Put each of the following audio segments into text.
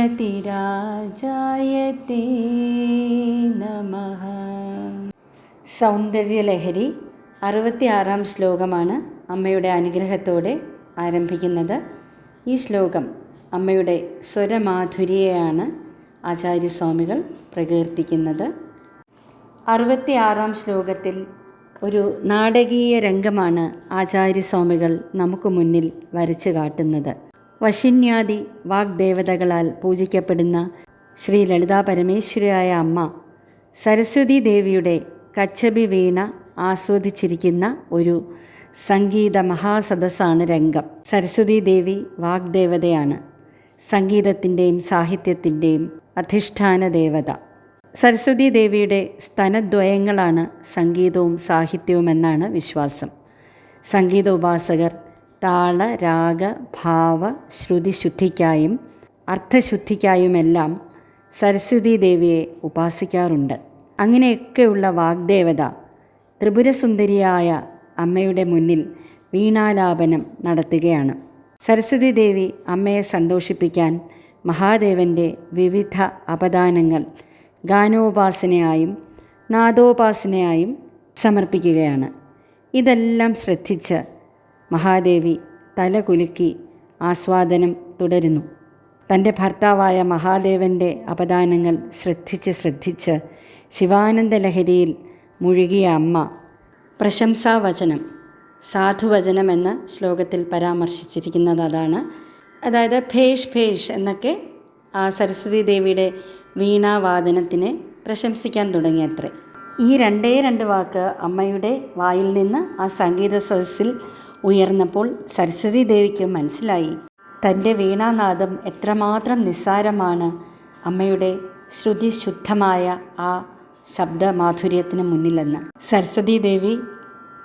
ശ്രീമതിരാജായത്തെ നമ സൗന്ദര്യലഹരി അറുപത്തിയാറാം ശ്ലോകമാണ് അമ്മയുടെ അനുഗ്രഹത്തോടെ ആരംഭിക്കുന്നത്. ഈ ശ്ലോകം അമ്മയുടെ സ്വരമാധുര്യയാണ് ആചാര്യസ്വാമികൾ പ്രകീർത്തിക്കുന്നത്. അറുപത്തിയാറാം ശ്ലോകത്തിൽ ഒരു നാടകീയ രംഗമാണ് ആചാര്യസ്വാമികൾ നമുക്ക് മുന്നിൽ വരച്ചു കാട്ടുന്നത്. വശിന്യാദി വാഗ്ദേവതകളാൽ പൂജിക്കപ്പെടുന്ന ശ്രീ ലളിതാ പരമേശ്വരിയായ അമ്മ സരസ്വതി ദേവിയുടെ കച്ചബി വീണ ആസ്വദിച്ചിരിക്കുന്ന ഒരു സംഗീത മഹാസദസ്സാണ് രംഗം. സരസ്വതി ദേവി വാഗ്ദേവതയാണ്. സംഗീതത്തിന്റെയും സാഹിത്യത്തിന്റെയും അധിഷ്ഠാന ദേവത. സരസ്വതി ദേവിയുടെ സ്തനദ്വയങ്ങളാണ് സംഗീതവും സാഹിത്യവും എന്നാണ് വിശ്വാസം. സംഗീത ഉപാസകർ താള രാഗ ഭാവ ശ്രുതി ശ്രുതിശുദ്ധിക്കായും അർത്ഥശുദ്ധിക്കായുമെല്ലാം സരസ്വതി ദേവിയെ ഉപാസിക്കാറുണ്ട്. അങ്ങനെയൊക്കെയുള്ള വാഗ്ദേവത ത്രിപുരസുന്ദരിയായ അമ്മയുടെ മുന്നിൽ വീണാലാപനം നടത്തുകയാണ്. സരസ്വതി ദേവി അമ്മയെ സന്തോഷിപ്പിക്കാൻ മഹാദേവന്റെ വിവിധ അപദാനങ്ങൾ ഗാനോപാസനയായും നാദോപാസനയായും സമർപ്പിക്കുകയാണ്. ഇതെല്ലാം ശ്രദ്ധിച്ച് മഹാദേവി തല കുലുക്കി ആസ്വാദനം തുടരുന്നു. തന്റെ ഭർത്താവായ മഹാദേവന്റെ അപദാനങ്ങൾ ശ്രദ്ധിച്ച് ശ്രദ്ധിച്ച് ശിവാനന്ദ ലഹരിയിൽ മുഴുകിയ അമ്മ പ്രശംസാവചനം സാധുവചനം എന്ന ശ്ലോകത്തിൽ പരാമർശിച്ചിരിക്കുന്നത് അതാണ്. അതായത് ഭേഷ് ഭേഷ് എന്നൊക്കെ ആ സരസ്വതി ദേവിയുടെ വീണാവാദനത്തിനെ പ്രശംസിക്കാൻ തുടങ്ങിയത്രേ. ഈ രണ്ടേ രണ്ട് വാക്ക് അമ്മയുടെ വായിൽ നിന്ന് ആ സംഗീത സദസ്സിൽ ഉയർന്നപ്പോൾ സരസ്വതി ദേവിക്ക് മനസ്സിലായി തന്റെ വീണാനാദം എത്രമാത്രം നിസ്സാരമാണ്. അമ്മയുടെ ശ്രുതിശുദ്ധമായ ആ ശബ്ദമാധുര്യത്തിന് മുന്നിലെന്ന്. സരസ്വതി ദേവി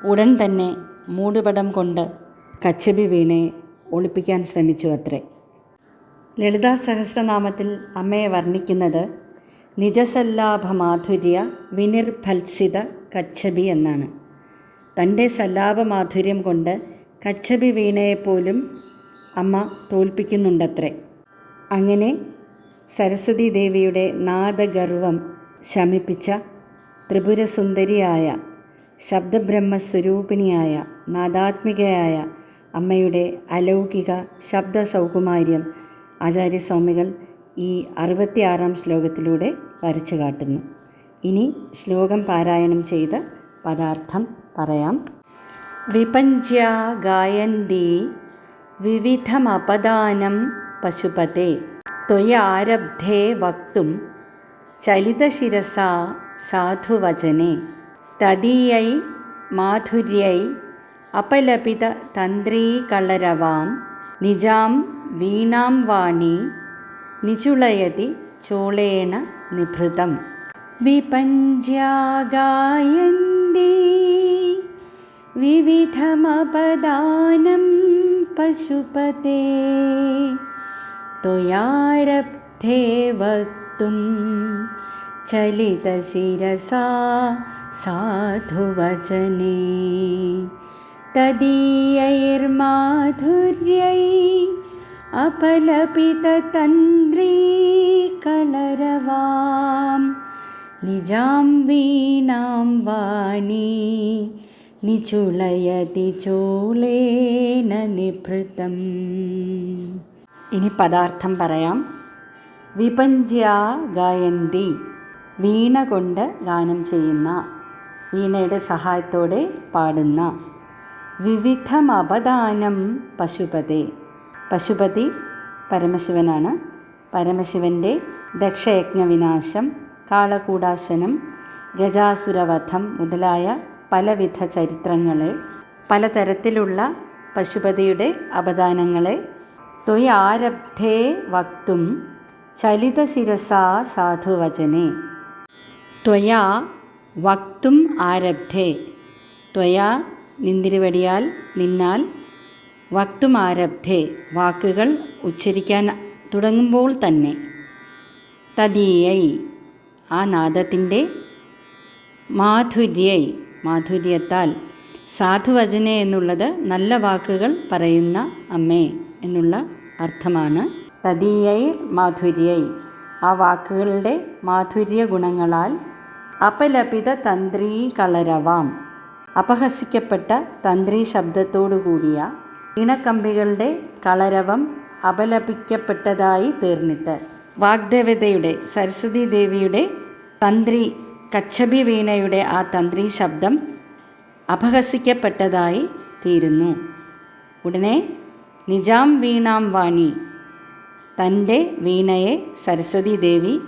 ഉടൻ തന്നെ മൂടുപടം കൊണ്ട് കച്ചബി വീണയെ ഒളിപ്പിക്കാൻ ശ്രമിച്ചു അത്രേ. ലളിതാ സഹസ്രനാമത്തിൽ അമ്മയെ വർണിക്കുന്നത് നിജസല്ലാഭമാധുര്യ വിനിർഭത്സിത കച്ചബി എന്നാണ്. തന്റെ സല്ലാപമാധുര്യം കൊണ്ട് കച്ചബി വീണയെപ്പോലും അമ്മ തോൽപ്പിക്കുന്നുണ്ടത്രേ. അങ്ങനെ സരസ്വതി ദേവിയുടെ നാദഗർവം ശമിപ്പിച്ച ത്രിപുരസുന്ദരിയായ ശബ്ദബ്രഹ്മസ്വരൂപിണിയായ നാദാത്മികയായ അമ്മയുടെ അലൗകിക ശബ്ദ സൗകുമാര്യം ആചാര്യസ്വാമികൾ ഈ അറുപത്തിയാറാം ശ്ലോകത്തിലൂടെ വരച്ചു കാട്ടുന്നു. ഇനി ശ്ലോകം പാരായണം ചെയ്ത പദാർത്ഥം പറയാം. വിപഞ്ച്യ ഗായന്തി വിവിധമപദാനം പശുപതേ. ത്വയാരബ്ധേ വക്തും ചലിതശിരസാ സാധുവചനെ. തദീയൈ മാധുര്യൈ അപലപിത തന്ത്രീകളരവാം. നിജാം വീണാം വാണി നിചുളയതി ചോളേണ നിഭൃതം. വിപഞ്ചാഗായന്തി विविधमपदानं पशुपते। त्वयारब्धे वक्तुं चलितशिरसा साधुवचने। तदीयैर्माधुर्यै अपलपिततन्द्रीकलरवां निजां वीणां वाणी നിചുളയതി ഇനി പദാർത്ഥം പറയാം. വിപഞ്ച്യ ഗായന്തി വീണ കൊണ്ട് ഗാനം ചെയ്യുന്ന വീണയുടെ സഹായത്തോടെ പാടുന്ന. വിവിധമപദാനം പശുപതി. പശുപതി പരമശിവനാണ്. പരമശിവന്റെ ദക്ഷയജ്ഞവിനാശം കാളകൂടാശനം ഗജാസുരവധം മുതലായ പലവിധ ചരിത്രങ്ങളെ പലതരത്തിലുള്ള പശുപതിയുടെ അവദാനങ്ങളെ ത്വയാരബ്ധേ വക്തും ചലിതശിരസാ സാധുവചനെ. ത്വയാ വക്തും ആരബ്ധേ. ത്വയാ നിന്തിരുവടിയാൽ നിന്നാൽ വക്തും ആരബ്ധേ. വാക്കുകൾ ഉച്ചരിക്കാൻ തുടങ്ങുമ്പോൾ തന്നെ. തദീയൈ ആ നാദത്തിന്റെ മാധുര്യൈ. മാധുര്യത്താൽ സാധുവചന എന്നുള്ളത് നല്ല വാക്കുകൾ പറയുന്ന അമ്മേ എന്നുള്ള അർത്ഥമാണ്. തദീയൈ മാധുര്യൈ. ആ വാക്കുകളുടെ മാധുര്യ ഗുണങ്ങളാൽ അപലപിത തന്ത്രീ കളരവാം. അപഹസിക്കപ്പെട്ട തന്ത്രി ശബ്ദത്തോടുകൂടിയ ഇണക്കമ്പികളുടെ കളരവം അപലപിക്കപ്പെട്ടതായി തീർന്നിട്ട്. വാഗ്ദേവതയുടെ സരസ്വതി ദേവിയുടെ തന്ത്രി കച്ചബി വീണയുടെ ആ തന്ത്രി ശബ്ദം അപഹസിക്കപ്പെട്ടതായി തീരുന്നു. ഉടനെ നിജാം വീണാം വാണി തന്റെ വീണയെ സരസ്വതി ദേവി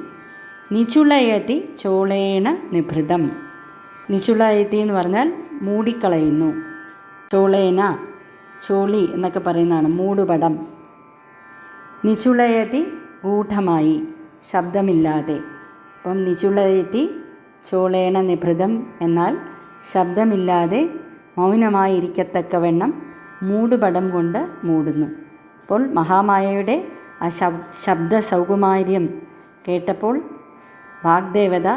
നിചുളയതി ചോളേണ നിഭൃതം. നിചുളയതി എന്ന് പറഞ്ഞാൽ മൂടിക്കളയുന്നു. ചോളേന ചോളി എന്നൊക്കെ പറയുന്നതാണ് മൂടുപടം. നിചുളയതി ഗൂഢമായി ശബ്ദമില്ലാതെ. അപ്പം നിചുളയതി ചോളേണ നിഭൃതം എന്നാൽ ശബ്ദമില്ലാതെ മൗനമായിരിക്കത്തക്കവണ്ണം മൂടുപടം കൊണ്ട് മൂടുന്നു. അപ്പോൾ മഹാമായയുടെ ആ ശബ് ശബ്ദ സൗകുമാര്യം കേട്ടപ്പോൾ വാഗ്ദേവത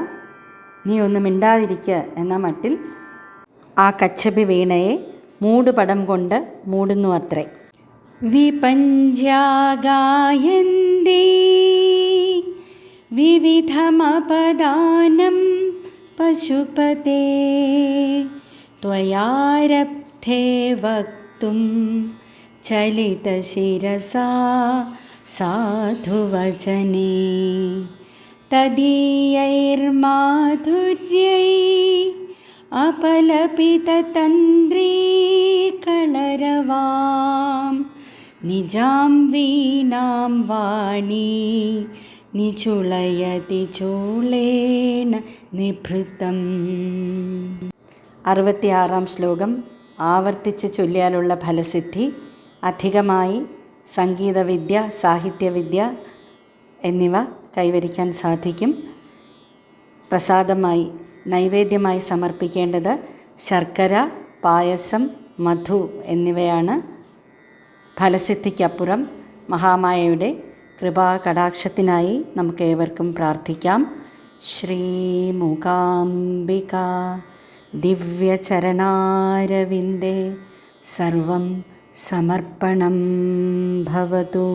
നീ ഒന്നും മിണ്ടാതിരിക്കുക എന്ന മട്ടിൽ ആ കച്ചബി വീണയെ മൂടുപടം കൊണ്ട് മൂടുന്നു അത്രേ. വിപഞ്ചാഗായന്തേ വിവിധമപദാനം पशुपते त्वया रब्धे वक्तुं चलितशिरसाधुवचने तदीयैर्माधुर्यै अपलपिततन्द्रीकलरवां निजां वीणां वाणी നിചുളയതി ചോളേണ നിഭൃതം. അറുപത്തിയാറാം ശ്ലോകം. ആവർത്തിച്ച് ചൊല്ലിയാലുള്ള ഫലസിദ്ധി അധികമായി സംഗീതവിദ്യ സാഹിത്യവിദ്യ എന്നിവ കൈവരിക്കാൻ സാധിക്കും. പ്രസാദമായി നൈവേദ്യമായി സമർപ്പിക്കേണ്ടത് ശർക്കര പായസം മധു എന്നിവയാണ് ഫലസിദ്ധിക്കപ്പുറം മഹാമായയുടെ കൃപാകടാക്ഷത്തിനായി നമുക്ക് ഏവർക്കും പ്രാർത്ഥിക്കാം. ശ്രീമുഖാംബിക ദിവ്യചരണാരവിന്ദേ സർവം സമർപ്പണം ഭവതു.